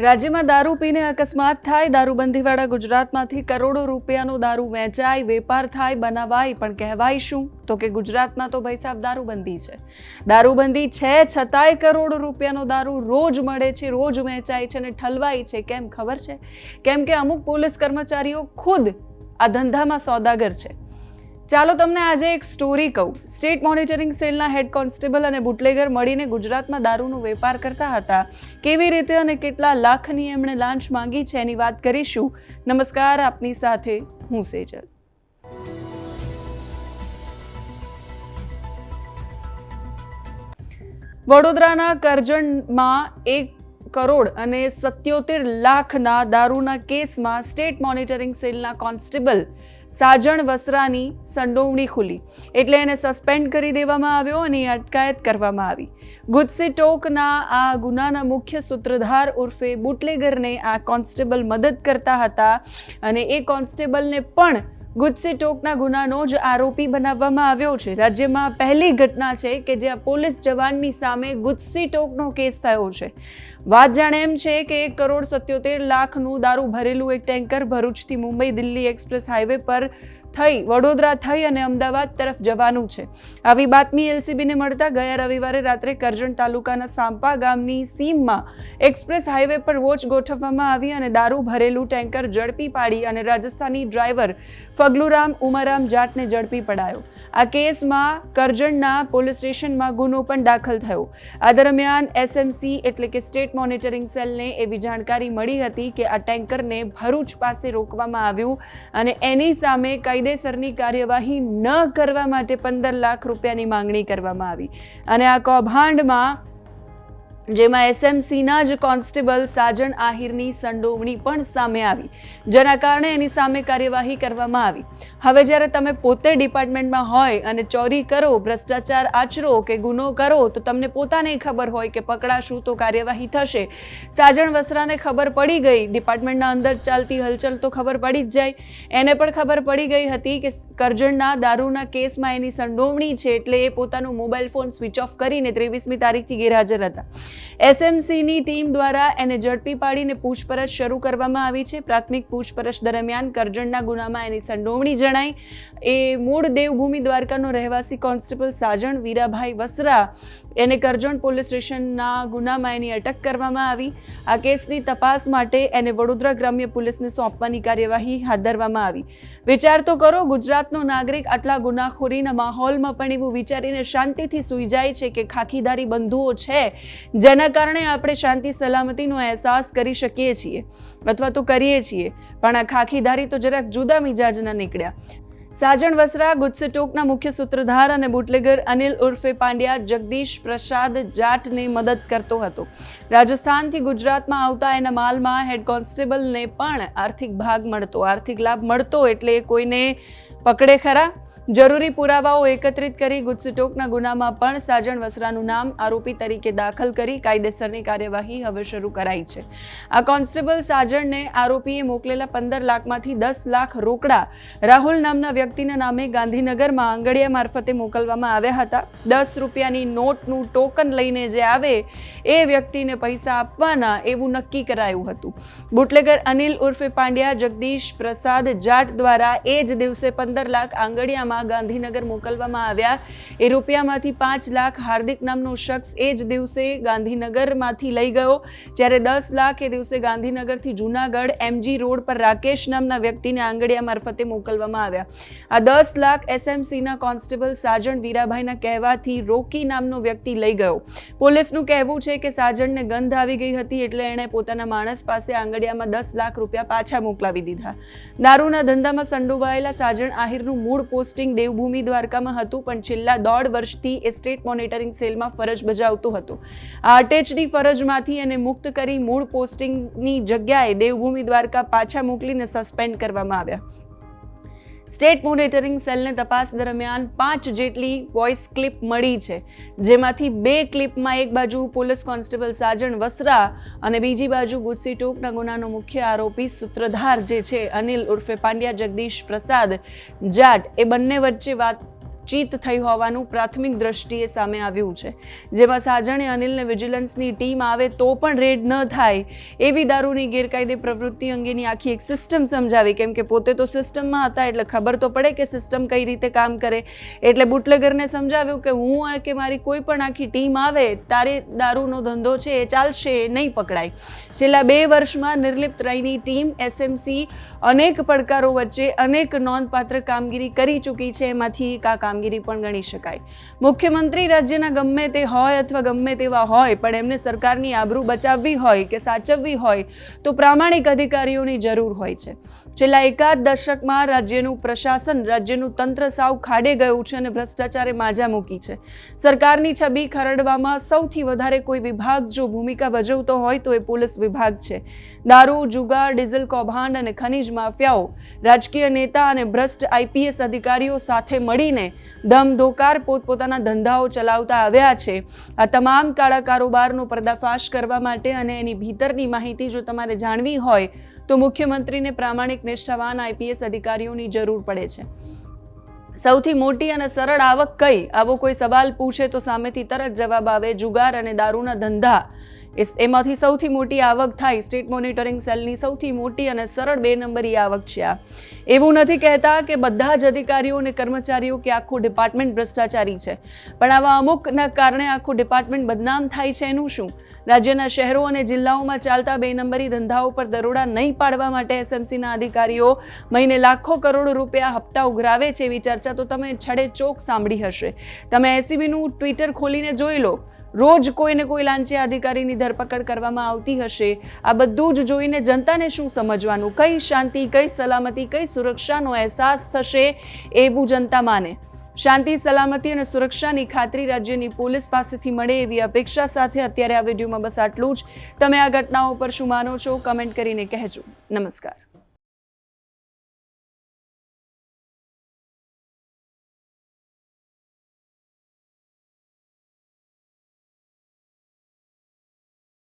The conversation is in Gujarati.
રાજ્યમાં દારૂ પીને અકસ્માત થાય, દારૂબંધીવાળા ગુજરાતમાંથી કરોડો રૂપિયાનો દારૂ વેચાય, વેપાર થાય, બનાવાય, પણ કહેવાય શું? તો કે ગુજરાતમાં તો ભાઈ સાહેબ દારૂબંધી છે. દારૂબંધી છે, છતાંય કરોડો રૂપિયાનો દારૂ રોજ મળે છે, રોજ વેચાય છે અને ઠલવાય છે. કેમ? ખબર છે? કેમ કે અમુક પોલીસ કર્મચારીઓ ખુદ આ ધંધામાં સોદાગર છે. ચાલો તમને આજે એક સ્ટોરી કહું. સ્ટેટ મોનિટરિંગ સેલના હેડ કોન્સ્ટેબલ અને બુટલેગર મળીને ગુજરાતમાં દારૂનો વેપાર કરતા હતા. કેવી રીતે અને કેટલા લાખની એમણે લાંચ માંગી છે એની વાત કરીશું. નમસ્કાર, આપની સાથે હું સેજલ. વડોદરાના કરજણમાં એક કરોડ અને સત્યોતેર લાખના દારૂના કેસમાં સ્ટેટ મોનિટરિંગ સેલના કોન્સ્ટેબલ સાજણ વસરાની સંડોવણી ખુલી. એટલે એને સસ્પેન્ડ કરી દેવામાં આવ્યો અને અટકાયત કરવામાં આવી. ગુજસે ટોકના આ ગુનાના મુખ્ય સૂત્રધાર ઉર્ફે બુટલેગરને આ કોન્સ્ટેબલ મદદ કરતા હતા અને એ કોન્સ્ટેબલને પણ ગુજસી ટોકના ગુનાનો જ આરોપી બનાવવામાં આવ્યો છે. રાજ્યમાં પહેલી ઘટના છે કે જ્યાં પોલીસ જવાનની સામે ગુજસી ટોકનો કેસ થયો છે. વાત જાણે એમ છે કે એક કરોડ સત્યોતેર લાખનું દારૂ ભરેલું એક ટેન્કર ભરૂચથી મુંબઈ દિલ્હી એક્સપ્રેસ હાઈવે પર થઈ, વડોદરા થઈ અને અમદાવાદ તરફ જવાનું છે. આવી બાતમી એલસીબીને મળતા ગયા રવિવારે રાત્રે કરજણ તાલુકાના સાંપા ગામની સીમમાં એક્સપ્રેસ હાઈવે પર વોચ ગોઠવવામાં આવી અને દારૂ ભરેલું ટેન્કર ઝડપી પાડી અને રાજસ્થાની ડ્રાઈવર ફગલુરામ ઉમારામ જાટને ઝડપી પડાયો. આ કેસમાં કરજણના પોલીસ સ્ટેશનમાં ગુનો પણ દાખલ થયો. આ દરમિયાન એસએમસી એટલે કે સ્ટેટ મોનિટરિંગ સેલને એવી જાણકારી મળી હતી કે આ ટેન્કરને ભરૂચ પાસે રોકવામાં આવ્યું અને એની સામે કાયદેસરની કાર્યવાહી ન કરવા માટે પંદર લાખ રૂપિયાની માંગણી કરવામાં આવી. અને આ કૌભાંડમાં જેમાં એસએમસીના જ કોન્સ્ટેબલ સાજણ આહિરની સંડોવણી પણ સામે આવી, જેના કારણે એની સામે કાર્યવાહી કરવામાં આવી. હવે જ્યારે તમે પોતે ડિપાર્ટમેન્ટમાં હોય અને ચોરી કરો, ભ્રષ્ટાચાર આચરો કે ગુનો કરો, તો તમને પોતાને ખબર હોય કે પકડાશું તો કાર્યવાહી થશે. સાજણ વસરાને ખબર પડી ગઈ, ડિપાર્ટમેન્ટના અંદર ચાલતી હલચલ તો ખબર પડી જ જાય. એને પણ ખબર પડી ગઈ હતી કે કરજણના દારૂના કેસમાં એની સંડોવણી છે, એટલે એ પોતાનું મોબાઈલ ફોન સ્વિચ ઓફ કરીને ત્રેવીસમી તારીખથી ગેરહાજર હતા. એસએમસીની ટીમ દ્વારા એને ઝડપી પાડીને પૂછપરછ શરૂ કરવામાં આવી છે. પ્રાથમિક પૂછપરછ દરમિયાન કરજણના ગુનામાં એની સંડોવણી જણાઈ. એ મૂળ દેવભૂમિ દ્વારકાનો રહેવાસી કોન્સ્ટેબલ સાજણ વીરાભાઈ વસરા એને કરજણ પોલીસ સ્ટેશનના ગુનામાં એની અટક કરવામાં આવી. આ કેસની તપાસ માટે એને વડોદરા ગ્રામ્ય પોલીસને સોંપવાની કાર્યવાહી હાથ ધરવામાં આવી. વિચાર તો કરો, ગુજરાતનો નાગરિક આટલા ગુનાખોરીના માહોલમાં પણ એવું વિચારીને શાંતિથી સૂઈ જાય છે કે ખાખીદારી બંધુઓ છે. જેના કારણે આપણે શાંતિ, સલામતીનો અહેસાસ કરી શકીએ છીએ અથવા તો કરીએ છીએ. પણ આ ખાખીદારી તો જરાક જુદા મિજાજના નીકળ્યા. સાજણ વસરા ગુજસેટોકના મુખ્ય સૂત્રધાર અને બુટલેગર અનિલ ઉર્ફે પાંડ્યા જગદીશ પ્રસાદ જાટને મદદ કરતો હતો. રાજસ્થાનથી ગુજરાતમાં આવતા એના માલમાં હેડ કોન્સ્ટેબલને પણ આર્થિક ભાગ મળતો, આર્થિક લાભ મળતો એટલે કોઈને પકડે ખરા? જરૂરી પુરાવાઓ એકત્રિત કરી ગુજસીટોકના ગુનામાં પણ સાજણ વસરાનું નામ આરોપી તરીકે દાખલ કરી કાયદેસરની કાર્યવાહી હવે શરૂ કરાઈ છે. આ કોન્સ્ટેબલ સાજણને આરોપીએ મોકલેલા પંદર લાખમાંથી દસ લાખ રોકડા રાહુલ નામના વ્યક્તિના નામે ગાંધીનગરમાં આંગડિયા મારફતે મોકલવામાં આવ્યા હતા. દસ રૂપિયાની નોટનું ટોકન લઈને જે આવે એ વ્યક્તિને પૈસા આપવાના એવું નક્કી કરાયું હતું. બુટલેગર અનિલ ઉર્ફે પાંડ્યા, જગદીશ પ્રસાદ જાટ દ્વારા એ જ દિવસે પંદર લાખ આંગડિયામાં ગાંધીનગર મોકલવામાં આવ્યા. એ રૂપિયામાંથી પાંચ લાખ હાર્દિક નામનો શખ્સ એ જ દિવસે ગાંધીનગરમાંથી લઈ ગયો. જ્યારે દસ લાખ એ દિવસે ગાંધીનગરથી જૂનાગઢ એમજી રોડ પર રાકેશ નામના વ્યક્તિને આંગડિયા મારફતે મોકલવામાં આવ્યા. આ દસ લાખ એસએમસીના કોન્સ્ટેબલ સાજણ વીરાભાઈના કહેવાથી રોકી નામનો વ્યક્તિ લઈ ગયો. પોલીસનું કહેવું છે કે સાજણને ગંધ આવી ગઈ હતી એટલે એણે પોતાના માણસ પાસે આંગડિયામાં દસ લાખ રૂપિયા પાછા મોકલાવી દીધા. દારૂના ધંધામાં સંડોવાયેલા સાજણ આહિરનું મૂળ પોસ્ટિંગ દેવભૂમિ દ્વારકામાં હતું, પણ છેલ્લા દોઢ વર્ષથી એ સ્ટેટ મોનિટરિંગ સેલમાં ફરજ બજાવતું હતું. આ અટેચની ફરજમાંથી એને મુક્ત કરી મૂળ પોસ્ટિંગની જગ્યાએ દેવભૂમિ દ્વારકા પાછા મોકલીને સસ્પેન્ડ કરવામાં આવ્યા. સ્ટેટ મોનિટરિંગ સેલને તપાસ દરમિયાન પાંચ જેટલી વોઇસ ક્લિપ મળી છે. જેમાંથી બે ક્લિપમાં એક બાજુ પોલીસ કોન્સ્ટેબલ સાજણ વસરા અને બીજી બાજુ ગુજસી ટોકના ગુનાનો મુખ્ય આરોપી સૂત્રધાર જે છે અનિલ ઉર્ફે પાંડ્યા જગદીશ પ્રસાદ જાટ. એ બંને વચ્ચે વાત ચિત થઈ હોવાનું પ્રાથમિક દ્રષ્ટિએ સામે આવ્યું છે. જેમાં સાજણે અનિલને વિજિલન્સની ટીમ આવે તો પણ રેડ ન થાય એવી દારૂની ગેરકાયદે પ્રવૃત્તિ અંગેની આખી એક સિસ્ટમ સમજાવી. કેમ કે પોતે તો સિસ્ટમમાં હતા એટલે ખબર તો પડે કે સિસ્ટમ કઈ રીતે કામ કરે. એટલે બુટલેગરને સમજાવ્યું કે હું કે મારી કોઈ પણ આખી ટીમ આવે, તારે દારૂનો ધંધો છે એ ચાલશે, એ નહીં પકડાય. છેલ્લા બે વર્ષમાં નિર્લિપ્ત રહીની ટીમ એસએમસી અનેક પડકારો વચ્ચે અનેક નોંધપાત્ર કામગીરી કરી ચૂકી છે. એમાંથી એક આ કામગીરી પણ ગણી શકાય. મુખ્યમંત્રી રાજ્યના ગમે તે હોય અથવા ગમે તેવા હોય, પણ એમને સરકારની આબરૂ બચાવવી હોય કે સાચવવી હોય, તો પ્રામાણિક અધિકારીઓની જરૂર હોય છે. છેલ્લા એકાદ દશકમાં રાજ્યનું પ્રશાસન, રાજ્યનું તંત્ર સાવ ખાડે ગયું છે અને ભ્રષ્ટાચારે માજા મૂકી છે. સરકારની છબી ખરડવામાં સૌથી વધારે કોઈ વિભાગ જો ભૂમિકા ભજવતો હોય, તો એ પોલીસ વિભાગ છે. દારૂ, જુગાર, ડીઝલ, કૌભાંડ અને ખનીજ માફિયાઓ રાજકીય નેતા અને ભ્રષ્ટ આઈપીએસ અધિકારીઓ સાથે મળીને દમધોકાર પોતપોતાના ધંધાઓ ચલાવતા આવ્યા છે. આ તમામ કાળા કારોબારનો પર્દાફાશ કરવા માટે અને એની ભીતરની માહિતી જો તમારે જાણવી હોય, તો મુખ્યમંત્રીને પ્રામાણિક નિષ્ઠાવાન આઈપીએસ અધિકારીઓની જરૂર પડે છે. સૌથી મોટી અને સરળ આવક કઈ? આવો કોઈ સવાલ પૂછે તો સામેથી તરત જવાબ આવે, જુગાર અને દારૂના ધંધા. એમાંથી સૌથી મોટી આવક થાય સ્ટેટ મોનિટરિંગ સેલની સૌથી મોટી અને સરળ બે નંબરી આવક છે આ. એવું નથી કહેતા કે બધા જ અધિકારીઓ અને કર્મચારીઓ કે આખું ડિપાર્ટમેન્ટ ભ્રષ્ટાચારી છે. પણ આવા અમુકના કારણે આખું ડિપાર્ટમેન્ટ બદનામ થાય છે એનું શું? રાજ્યના શહેરો અને જિલ્લાઓમાં ચાલતા બે નંબરી ધંધાઓ પર દરોડા નહીં પાડવા માટે એસએમસીના અધિકારીઓ મહિને લાખો કરોડ રૂપિયા હપ્તા ઉઘરાવે છે એવી ચર્ચા તો તમે છડે ચોક સાંભળી હશે. તમે એસીબીનું ટ્વિટર ખોલીને જોઈ લો. રોજ કોઈને કોઈ લાંચે અધિકારીની ધરપકડ કરવામાં આવતી હશે. આ બધું જ જોઈને જનતાને શું સમજવાનું? કઈ શાંતિ, કઈ સલામતી, કઈ સુરક્ષાનો અહેસાસ થશે એવું જનતા માને. શાંતિ, સલામતી અને સુરક્ષાની ખાતરી રાજ્યની પોલીસ પાસેથી મળે એવી અપેક્ષા સાથે અત્યારે આ વિડીયોમાં બસ આટલું જ. તમે આ ઘટનાઓ પર શું માનો છો? કમેન્ટ કરીને કહેજો. નમસ્કાર.